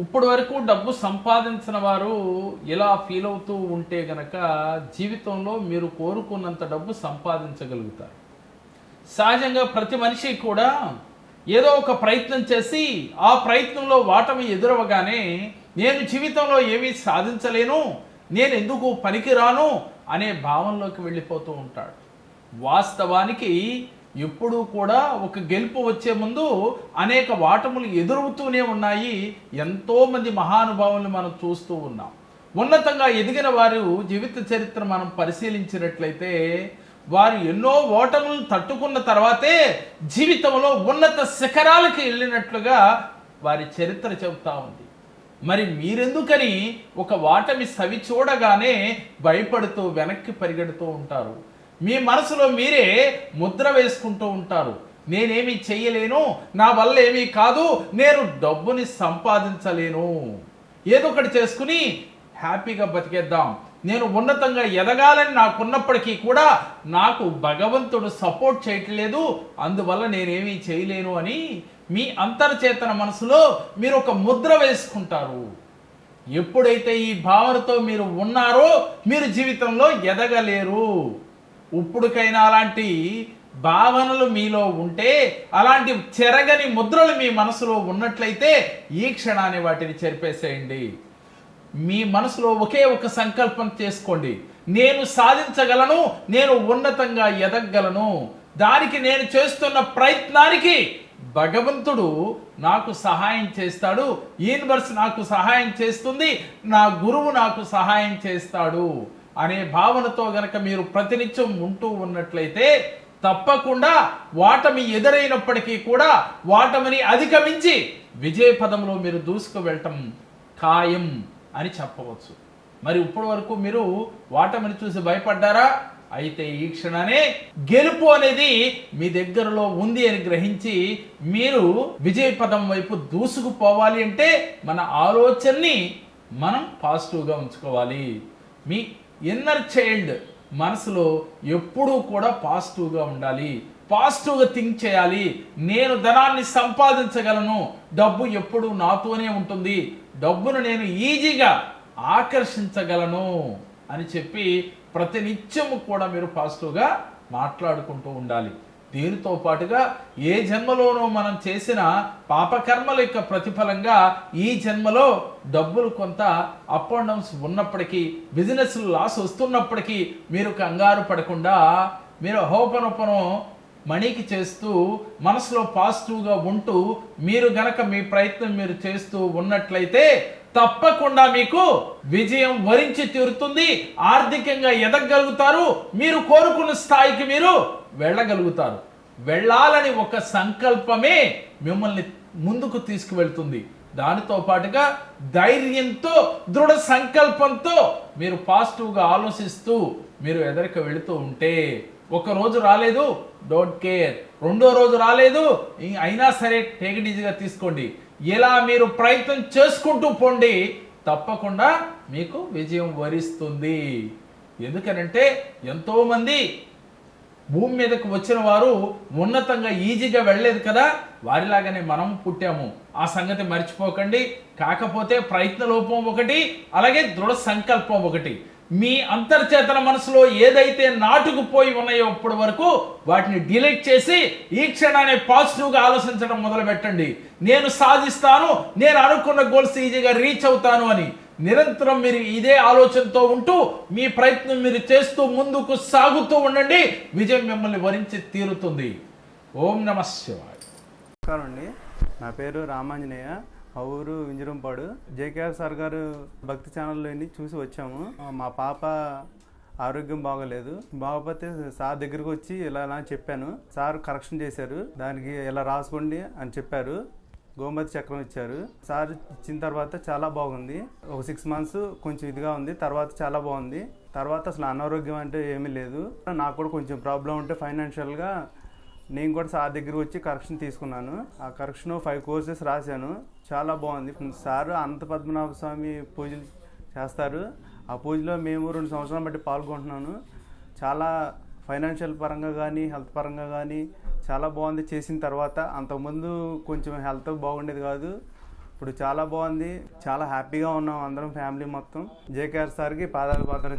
ఇప్పటి వరకు డబ్బు సంపాదించిన వారు ఇలా ఫీల్ అవుతూ ఉంటే గనక జీవితంలో మీరు కోరుకున్నంత డబ్బు సంపాదించగలుగుతారు. సహజంగా ప్రతి మనిషి కూడా ఏదో ఒక ప్రయత్నం చేసి ఆ ప్రయత్నంలో వాటమి ఎదురవగానే నేను జీవితంలో ఏమీ సాధించలేను నేను ఎందుకు పనికిరాను అనే భావనలోకి వెళ్ళిపోతూ ఉంటాడు. వాస్తవానికి ఎప్పుడూ కూడా ఒక గెలుపు వచ్చే ముందు అనేక వాటములు ఎదురవుతూనే ఉన్నాయి. ఎంతోమంది మహానుభావులు మనం చూస్తూ ఉన్నాం. ఉన్నతంగా ఎదిగిన వారు జీవిత చరిత్ర మనం పరిశీలించినట్లయితే వారు ఎన్నో ఓటములను తట్టుకున్న తర్వాతే జీవితంలో ఉన్నత శిఖరాలకు వెళ్ళినట్లుగా వారి చరిత్ర చెబుతా ఉంది. మరి మీరెందుకని ఒక వాటమి సవి చూడగానే భయపడుతూ వెనక్కి పరిగెడుతూ ఉంటారు? మీ మనసులో మీరే ముద్ర వేసుకుంటూ ఉంటారు. నేనేమి చెయ్యలేను నా వల్ల ఏమీ కాదు నేను డబ్బుని సంపాదించలేను. ఏదో ఒకటి చేసుకుని హ్యాపీగా బతికేద్దాం. నేను ఉన్నతంగా ఎదగాలని నాకున్నప్పటికీ కూడా నాకు భగవంతుడు సపోర్ట్ చేయట్లేదు. అందువల్ల నేనేమీ చేయలేను అని మీ అంతర్చేతన మనసులో మీరు ఒక ముద్ర వేసుకుంటారు. ఎప్పుడైతే ఈ భావనతో మీరు ఉన్నారో మీరు జీవితంలో ఎదగలేరు. ఇప్పుడుకైనా అలాంటి భావనలు మీలో ఉంటే అలాంటి చెరగని ముద్రలు మీ మనసులో ఉన్నట్లయితే ఈ క్షణాన్ని వాటిని చెరిపేసేయండి. మీ మనసులో ఒకే ఒక సంకల్పం చేసుకోండి. నేను సాధించగలను నేను ఉన్నతంగా ఎదగలను. దానికి నేను చేస్తున్న ప్రయత్నానికి భగవంతుడు నాకు సహాయం చేస్తాడు. యూనివర్స్ నాకు సహాయం చేస్తుంది. నా గురువు నాకు సహాయం చేస్తాడు. అనే భావనతో గనక మీరు ప్రతినిత్యం ఉంటూ ఉన్నట్లయితే తప్పకుండా వాటమి ఎదురైనప్పటికీ కూడా వాటమిని అధిగమించి విజయ పదంలో మీరు దూసుకు వెళ్ళటం ఖాయం అని చెప్పవచ్చు. మరి ఇప్పటి వరకు మీరు వాటమిని చూసి భయపడ్డారా? అయితే ఈ క్షణానే గెలుపు అనేది మీ దగ్గరలో ఉంది అని గ్రహించి మీరు విజయ పదం వైపు దూసుకుపోవాలి అంటే మన ఆలోచనని మనం పాజిటివ్గా ఉంచుకోవాలి. మీ ఇన్నర్ చైల్డ్ మనసులో ఎప్పుడూ కూడా పాజిటివ్గా ఉండాలి. పాజిటివ్గా థింక్ చేయాలి. నేను ధనాన్ని సంపాదించగలను. డబ్బు ఎప్పుడు నాతోనే ఉంటుంది. డబ్బును నేను ఈజీగా ఆకర్షించగలను అని చెప్పి ప్రతినిత్యము కూడా మీరు పాజిటివ్గా మాట్లాడుకుంటూ ఉండాలి. దీనితో పాటుగా ఏ జన్మలోనూ మనం చేసిన పాపకర్మల యొక్క ప్రతిఫలంగా ఈ జన్మలో డబ్బులు కొంత అప్ అండ్ డౌన్స్ ఉన్నప్పటికీ బిజినెస్ లాస్ వస్తున్నప్పటికీ మీరు కంగారు పడకుండా మీరు హోపనొప్పను మణికి చేస్తూ మనసులో పాజిటివ్గా ఉంటూ మీరు గనక మీ ప్రయత్నం మీరు చేస్తూ ఉన్నట్లయితే తప్పకుండా మీకు విజయం వరించి తీరుతుంది. ఆర్థికంగా ఎదగలుగుతారు మీరు కోరుకున్న స్థాయికి మీరు వెళ్ళగలుగుతారు. వెళ్ళాలని ఒక సంకల్పమే మిమ్మల్ని ముందుకు తీసుకువెళ్తుంది. దానితో పాటుగా ధైర్యంతో దృఢ సంకల్పంతో మీరు పాజిటివ్గా ఆలోచిస్తూ మీరు ఎదరికి వెళుతూ ఉంటే ఒక రోజు రాలేదు. డోంట్ కేర్ రెండో రోజు రాలేదు. అయినా సరే టేక్ ఈజీగా తీసుకోండి. ఇలా మీరు ప్రయత్నం చేసుకుంటూ పోండి. తప్పకుండా మీకు విజయం వరిస్తుంది. ఎందుకనంటే ఎంతోమంది భూమి మీదకు వచ్చిన వారు ఉన్నతంగా ఈజీగా వెళ్ళలేదు కదా. వారిలాగానే మనం పుట్టాము. ఆ సంగతి మర్చిపోకండి. కాకపోతే ప్రయత్న లోపం ఒకటి అలాగే దృఢ సంకల్పం ఒకటి. మీ అంతర్చేతన మనసులో ఏదైతే నాటుకుపోయి ఉన్నాయో ఇప్పటి వరకు వాటిని డిలీట్ చేసి ఈ క్షణాన్ని పాజిటివ్గా ఆలోచించడం మొదలు పెట్టండి నేను సాధిస్తాను నేను అనుకున్న గోల్స్ ఈజీగా రీచ్ అవుతాను అని. నిరంతరం మీరు ఇదే ఆలోచనతో ఉంటూ మీ ప్రయత్నం మీరు చేస్తూ ముందుకు సాగుతూ ఉండండి. విజయం మిమ్మల్ని వరించి తీరుతుంది. ఓం నమ శివాయ. నమస్కారం అండి. నా పేరు రామాంజనేయ. మా ఊరు వింజరంపాడు. జేకేఆర్ సార్ గారు భక్తి ఛానల్లోని చూసి వచ్చాము. మా పాప ఆరోగ్యం బాగోలేదు. బాగోపోతే సార్ దగ్గరకు వచ్చి ఇలా ఇలా అని చెప్పాను. సార్ కరెక్షన్ చేశారు. దానికి ఇలా రాసుకోండి అని చెప్పారు. గోమతి చక్రం ఇచ్చారు. సార్ ఇచ్చిన తర్వాత చాలా బాగుంది. ఒక సిక్స్ మంత్స్ కొంచెం ఇదిగా ఉంది. తర్వాత చాలా బాగుంది. తర్వాత అసలు అనారోగ్యం అంటే ఏమీ లేదు. నాకు కూడా కొంచెం ప్రాబ్లం ఉంటే ఫైనాన్షియల్గా నేను కూడా సార్ దగ్గర వచ్చి కరెక్షన్ తీసుకున్నాను. ఆ కరెక్షన్ ఫైవ్ కోర్సెస్ రాశాను. చాలా బాగుంది. సార్ అనంత పద్మనాభ స్వామి పూజలు చేస్తారు. ఆ పూజలో మేము రెండు సంవత్సరాలు బట్టి పాల్గొంటున్నాను. చాలా ఫైనాన్షియల్ పరంగా కానీ హెల్త్ పరంగా కానీ చాలా బాగుంది చేసిన తర్వాత. అంతకుముందు కొంచెం హెల్త్ బాగుండేది కాదు. ఇప్పుడు చాలా బాగుంది. చాలా హ్యాపీగా ఉన్నాం అందరం ఫ్యామిలీ మొత్తం. జేకేఆర్ సార్కి పాదాలు పాత్ర